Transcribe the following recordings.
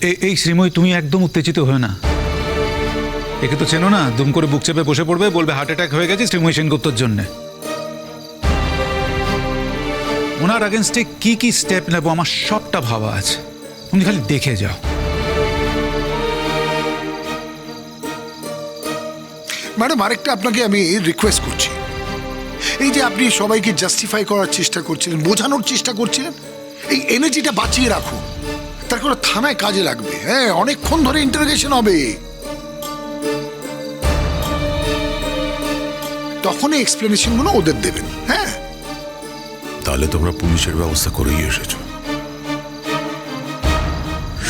এই শ্রীময়ী, তুমি একদম উত্তেজিত হয়ে না। একে তো চেনো না, দুম করে বুক চেপে বসে পড়বে, বলবে হার্ট অ্যাটাক হয়ে গেছে শ্রীময়ী সেনগুপ্তর জন্যে। ওনার আগেনস্টে কি কি স্টেপ নেব আমার সবটা ভাবা আছে। তুমি খালি দেখে যাও। ম্যাডাম, আরেকটা আপনাকে আমি রিকোয়েস্ট করছি। এই যে আপনি সবাইকে জাস্টিফাই করার চেষ্টা করছিলেন, বোঝানোর চেষ্টা করছিলেন, এই এনার্জিটা বাঁচিয়ে রাখুন। তার কোনো থানায় কাজে লাগবে। হ্যাঁ অনেকক্ষণ ধরে ইন্টারোগেশন হবে। তখন এই এক্সপ্লেনেশনগুলো ওদের দেবেন। হ্যাঁ। তাহলে তোমরা পুলিশের ব্যবস্থা করেই এসেছ।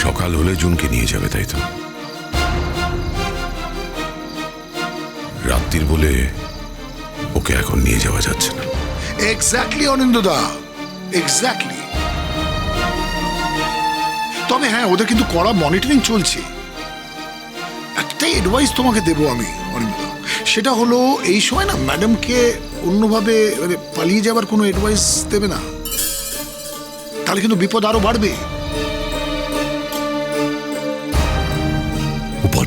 সকাল হলে জুনকে নিয়ে যাবে তাই তো? রাত্রির বলে ওকে এখন নিয়ে যাওয়া যাচ্ছে না। এক্স্যাক্টলি অনিন্দদা এক্স্যাক্টলি তবে হ্যাঁ ওদের কিন্তু কড়া মনিটরিং চলছে। একটাই অ্যাডভাইস তোমাকে দেবো আমি অনিন্দদা সেটা হলো এই সময় না ম্যাডামকে অন্যভাবে মানে পালিয়ে যাবার কোনো অ্যাডভাইস দেবে না। তাহলে কিন্তু বিপদ আরও বাড়বে।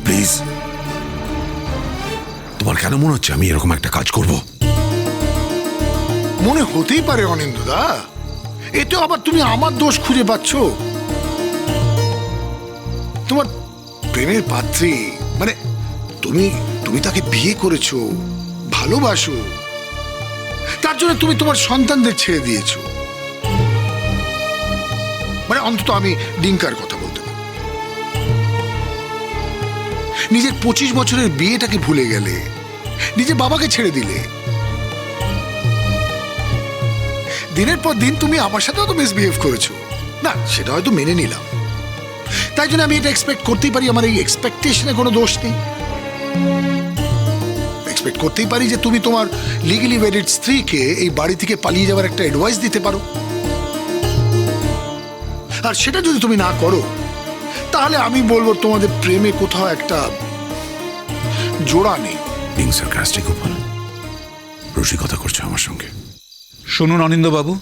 প্লিজ তোমার কেন মনে হচ্ছে আমি এরকম একটা কাজ করব? মনে হতেই পারে অনিন্দদা এতে আবার তুমি আমার দোষ খুঁজে পাচ্ছ। প্রেমের পাত্রী। মানে তুমি তুমি তাকে বিয়ে করেছ, ভালোবাসো। তার জন্য তুমি তোমার সন্তানদের ছেড়ে দিয়েছ। মানে অন্তত আমি ডিঙ্কার কথা বলতে নিজের পঁচিশ বছরের বিয়েটাকে ভুলে গেলে, নিজের বাবাকে ছেড়ে দিলে। দিনের পর দিন তুমি আমার সাথেও তো মিসবিহেভ করেছ। না, সেটা হয়তো মেনে নিলাম। তাই জন্য আমি এটা এক্সপেক্ট করতেই পারি আমার এই এক্সপেকটেশনে কোনো দোষ নেই। এক্সপেক্ট করতেই পারি যে তুমি তোমার লিগেলি ওয়েডেড স্ত্রীকে এই বাড়ি থেকে পালিয়ে যাওয়ার একটা অ্যাডভাইস দিতে পারো। আর সেটা যদি তুমি না করো তাহলে আমি বলব তোমাদের প্রেমে কোথাও একটা জোড়া নেই। বিং সার্কাস্টিক উপল রসিকতা করছ আমার সঙ্গে। শুনুন অনিন্দবাবু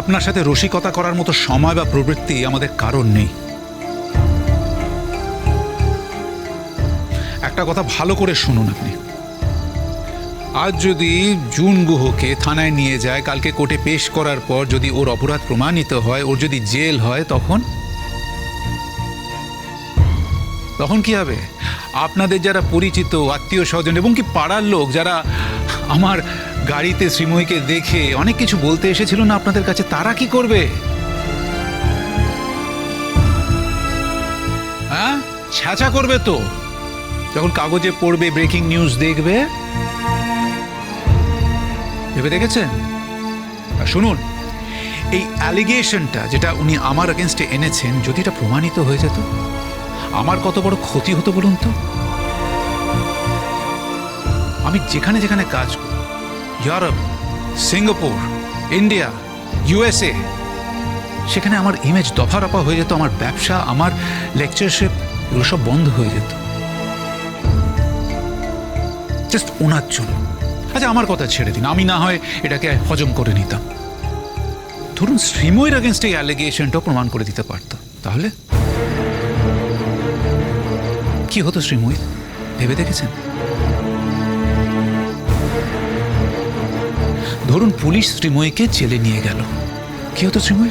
আপনার সাথে রসিকতা করার মতো সময় বা প্রবৃত্তি আমাদের কারণ নেই। একটা কথা ভালো করে শুনুন আপনি। আজ যদি জুন গুহকে থানায় নিয়ে যায়, কালকে কোর্টে পেশ করার পর যদি ওর অপরাধ প্রমাণিত হয়, ওর যদি জেল হয়, তখন? তখন কি হবে? আপনাদের যারা পরিচিত আত্মীয় স্বজন এবং কি পাড়ার লোক যারা আমার গাড়িতে শ্রীময়ীকে দেখে অনেক কিছু বলতে এসেছিল না আপনাদের কাছে, তারা কি করবে? হ্যাঁ? ছ্যাঁচা করবে তো। যখন কাগজে পড়বে ব্রেকিং নিউজ দেখবে, ভেবে দেখেছেন? শুনুন, এই অ্যালিগেশনটা যেটা উনি আমার এগেনস্টে এনেছেন, যদি এটা প্রমাণিত হয়ে যেত, আমার কত বড় ক্ষতি হতো বলুন তো? আমি যেখানে যেখানে কাজ করি, ইউরোপ, সিঙ্গাপুর, ইন্ডিয়া, ইউএসএ, সেখানে আমার ইমেজ দফা রফা হয়ে যেত, আমার ব্যবসা, আমার লেকচারশিপ এগুলো সব বন্ধ হয়ে যেত। জাস্ট ওনার জন্য। আচ্ছা আমার কথা ছেড়ে দিন। আমি না হয় এটাকে হজম করে নিতাম। ধরুন শ্রীময়ের আগেনস্ট এই অ্যালিগেশনটাও প্রমাণ করে দিতে পারতো। তাহলে? কি হতো শ্রীময়ী ভেবে দেখেছেন? ধরুন, পুলিশ শ্রীময়ীকে জেলে নিয়ে গেল। কি হতো শ্রীময়ী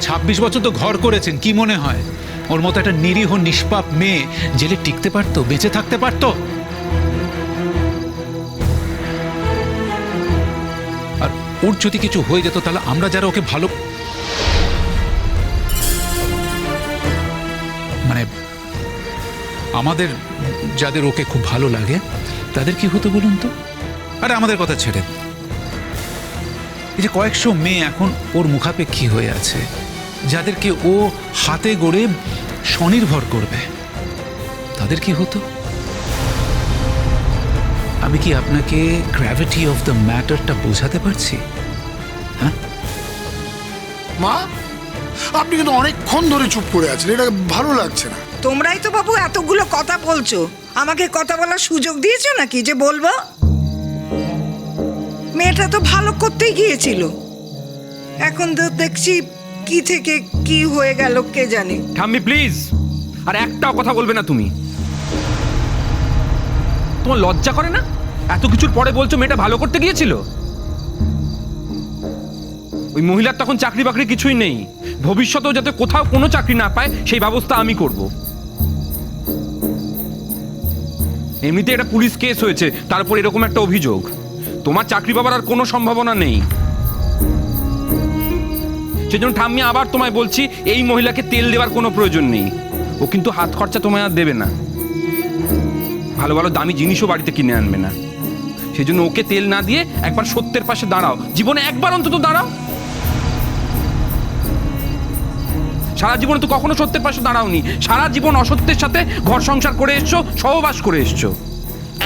ছাব্বিশ বছর তো ঘর করেছেন, কি মনে হয়? ওর মতো একটা নিরীহ, নিষ্পাপ মেয়ে জেলে টিকতে পারতো, বেঁচে থাকতে পারতো। আর ওর যদি কিছু হয়ে যেত, তাহলে আমরা যারা ওকে ভালো মানে আমাদের যাদের ওকে খুব ভালো লাগে, তাদের কি হতো বলুন তো? আরে, আমাদের কথা ছেড়ে এই যে কয়েকশো মেয়ে এখন ওর মুখাপেক্ষী হয়ে আছে। যাদেরকে ও হাতে গড়ে স্বনির্ভর করবে তাদের কি হতো? আমি কি আপনাকে গ্র্যাভিটি অফ দ্য ম্যাটারটা বোঝাতে পারছি? হ্যাঁ? মা আপনি কিন্তু অনেকক্ষণ ধরে চুপ করে আছেন এটা ভালো লাগছে না। তোমরাই তো বাবু এতগুলো কথা বলছো আমাকে কথা বলার সুযোগ দিয়েছ নাকি যে বলব? মেয়েটা তো ভালো করতেই গিয়েছিল। এখন তো দেখছি কি থেকে কি হয়ে গেল কে জানে? ঠাম্মি প্লিজ আর একটাও কথা বলবে না তুমি। তোমার লজ্জা করে না? এত কিছুর পরে বলছো মেয়েটা ভালো করতে গিয়েছিল? ওই মহিলার তখন চাকরি বাকরি কিছুই নেই। ভবিষ্যতেও যাতে কোথাও কোনো চাকরি না পায়, সেই ব্যবস্থা আমি করব। এমনিতে এটা পুলিশ কেস হয়েছে, তারপর এরকম একটা অভিযোগ। তোমার চাকরি পাবার আর কোনো সম্ভাবনা নেই। সেজন্য ঠাম্মি, আবার তোমায় বলছি, এই মহিলাকে তেল দেওয়ার কোনো প্রয়োজন নেই। ও কিন্তু হাত খরচা তোমায় আর দেবে না। ভালো ভালো দামি জিনিসও বাড়িতে কিনে আনবে না। সেই জন্য ওকে তেল না দিয়ে একবার সত্যের পাশে দাঁড়াও। জীবনে একবার অন্তত দাঁড়াও। সারা জীবনে তো কখনো সত্যের পাশে দাঁড়াওনি। সারা জীবন অসত্যের সাথে ঘর সংসার করে এসছো, সহবাস করে এসছো।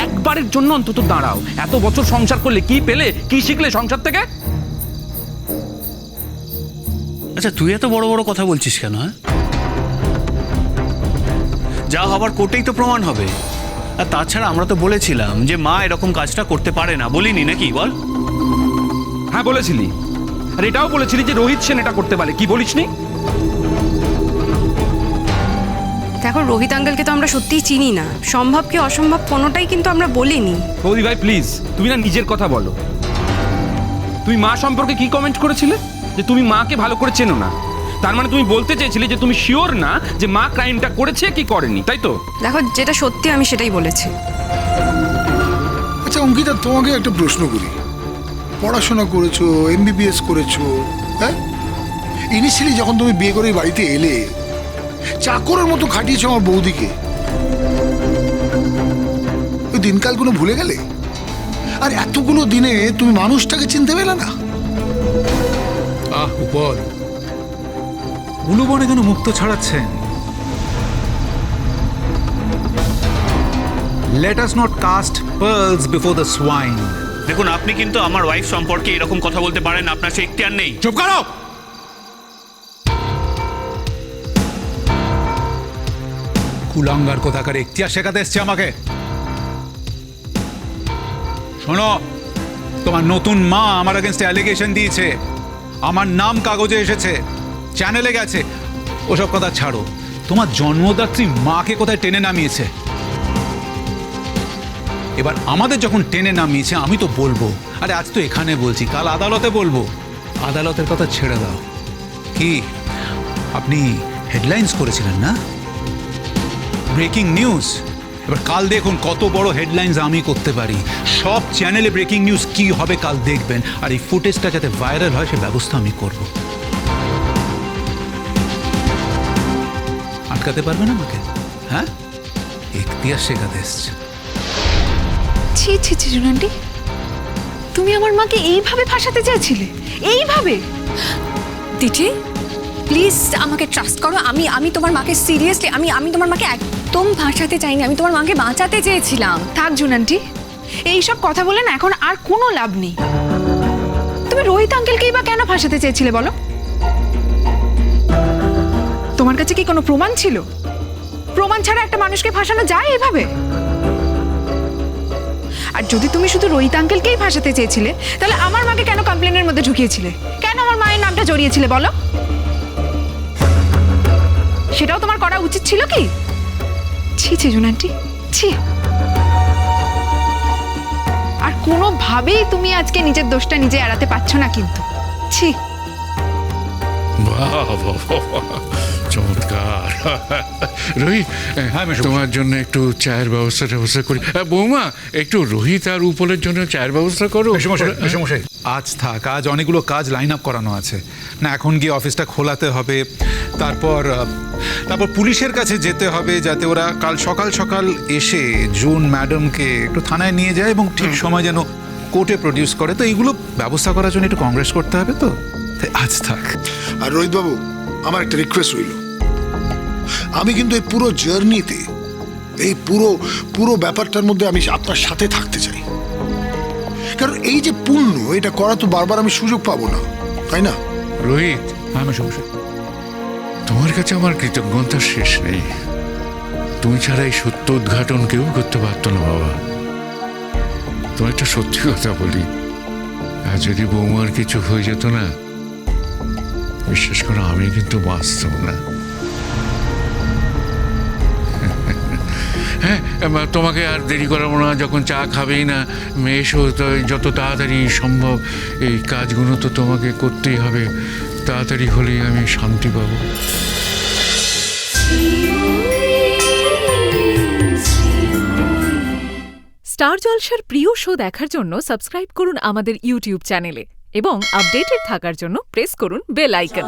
একবারের জন্য অন্তত দাঁড়াও। এত বছর সংসার করলে কি পেলে, কি শিখলে সংসার থেকে? আচ্ছা তুই এত বড় বড় কথা বলছিস কেন হ্যাঁ? যা হবার কোর্টেই তো প্রমাণ হবে। আর তাছাড়া আমরা তো বলেছিলাম যে মা এরকম কাজটা করতে পারে না। বলিনি নাকি বল? হ্যাঁ বলেছিলি। আর এটাও বলেছিলি যে রোহিত সেন এটা করতে পারে। কি বলিস বলিসনি? দেখো রোহিত আঙ্কেলকে তো আমরা সত্যিই চিনি না। সম্ভব কি অসম্ভব কোনোটাই কিন্তু আমরা বলিনি। বৌদি ভাই প্লিজ তুমি না নিজের কথা বলো। তুমি মা সম্পর্কে কি কমেন্ট করেছিলে? যে তুমি মাকে ভালো করে চেনো না। তার মানে তুমি বলতে চেয়েছিলে যে তুমি শিওর না যে মা ক্রাইমটা করেছে কি করেনি তাই তো? দেখো যেটা সত্যি আমি সেটাই বলেছি। আচ্ছা অঙ্কিতা তোমাকে একটা প্রশ্ন করি। পড়াশোনা করেছ এমবিবিএস করেছ হ্যাঁ? ইনিশিয়ালি যখন তুমি বিয়ে করে বাড়িতে এলে চাকরের মতো খাটিয়েছো আমার বৌদিকে। ওই দিনকালগুলো ভুলে গেলে? আর এতগুলো দিনে তুমি মানুষটাকে চিনতে পেলে না? আহ উপল উলুবনে কেন মুক্ত ছড়াচ্ছেন। Let us not cast pearls before the swine দেখুন আপনি কিন্তু আমার ওয়াইফ সম্পর্কে এরকম কথা বলতে পারেন আপনার সে এখতিয়ার নেই। চুপ করো! কুলাঙ্গার কোথাকার এখতিয়ার শেখাতে এসছে আমাকে। শোনো তোমার নতুন মা আমার এগেনস্টে অ্যালিগেশন দিয়েছে। আমার নাম কাগজে এসেছে। চ্যানেলে গেছে। ওসব কথা ছাড়ো। তোমার জন্মদাত্রী মাকে কোথায় টেনে নামিয়েছে? এবার আমাদের যখন টেনে নামিয়েছে, আমি তো বলব। আরে আজ তো এখানে বলছি, কাল আদালতে বলব। আদালতের কথা ছেড়ে দাও। কি? আপনি হেডলাইন্স করেছিলেন না? Breaking news. এবার কাল দেখুন কত বড় হেডলাইন্স আমি করতে পারি। সব চ্যানেলে ব্রেকিং নিউজ কি হবে কাল দেখবেন। আর এই ফুটেজটা যাতে ভাইরাল হয় সে ব্যবস্থা আমি করব। আটকাতে পারবেন আমাকে? হ্যাঁ? এখতিয়ার শেখাতে এসছে ছি ছি ছি জুনান্টি তুমি আমার মাকে এইভাবে ফাঁসাতে চেয়েছিলে এইভাবে? দিঠি প্লিজ আমাকে ট্রাস্ট করো। আমি আমি তোমার মাকে সিরিয়াসলি আমি আমি তোমার মাকে একদম ভাসাতে চাইনি। আমি তোমার মাকে বাঁচাতে চেয়েছিলাম। থাক জুনান্টি এইসব কথা বলে না, এখন আর কোনো লাভ নেই। তুমি রোহিত আঙ্কেলকেই বা কেন ফাঁসাতে চেয়েছিলে বলো? তোমার কাছে কি কোনো প্রমাণ ছিল? প্রমাণ ছাড়া একটা মানুষকে ফাঁসানো যায় এভাবে? আর যদি তুমি শুধু রোহিত আঙ্কেলকেই ফাঁসাতে চেয়েছিলে, তাহলে আমার মাকে কেন কমপ্লেনের মধ্যে ঢুকিয়েছিলে? কেন আমার মায়ের নামটা জড়িয়েছিলে বলো? সেটাও তোমার করা উচিত ছিল কি? ছি ছি জুনান্টি। ছি। আর কোনোভাবেই তুমি আজকে নিজের দোষটা নিজে এড়াতে পারছ না কিন্তু। ছি। চমৎকার। রোহিত হ্যাঁ, তোমার জন্য একটু চায়ের ব্যবস্থা ব্যবস্থা করি বৌমা একটু রোহিত আর উপলের জন্য চায়ের ব্যবস্থা করো। আজ থাক আজ অনেকগুলো কাজ লাইন আপ করানো আছে। না এখন গিয়ে অফিসটা খোলাতে হবে তারপর তারপর পুলিশের কাছে যেতে হবে যাতে ওরা কাল সকাল সকাল এসে জুন ম্যাডামকে একটু থানায় নিয়ে যায় এবং ঠিক সময় যেন কোর্টে প্রডিউস করে। তো এইগুলো ব্যবস্থা করার জন্য একটু কংগ্রেস করতে হবে তো? আজ থাক। আর রোহিতবাবু আমার একটা রিকোয়েস্ট হইল আমি কিন্তু এই পুরো জার্নিতে এই পুরো পুরো ব্যাপারটার মধ্যে আমি আপনার সাথে থাকতে চাই। কারণ এই যে পুণ্য এটা করা তো বারবার আমি সুযোগ পাবো না, তাই না? রোহিত হ্যাঁ মেশমশাই তোমার কাছে আমার কৃতজ্ঞতা শেষ নেই। তুমি ছাড়া এই সত্য উদ্ঘাটন কেউ করতে পারত না, বাবা। তোমার একটা সত্যি কথা বলি। আর যদি বৌমার কিছু হয়ে যেত না, বিশ্বাস করো, আমি কিন্তু বাঁচতাম না। হ্যাঁ এবার তোমাকে আর দেরি করাবো না যখন চা খাবেই না মেয়ে এসো তো যত তাড়াতাড়ি সম্ভব এই কাজগুলো তো তোমাকে করতেই হবে। তাড়াতাড়ি হলেই আমি শান্তি পাবো। স্টার জলসার প্রিয় শো দেখার জন্য সাবস্ক্রাইব করুন আমাদের ইউটিউব চ্যানেলে এবং আপডেটেড থাকার জন্য প্রেস করুন বেল আইকন।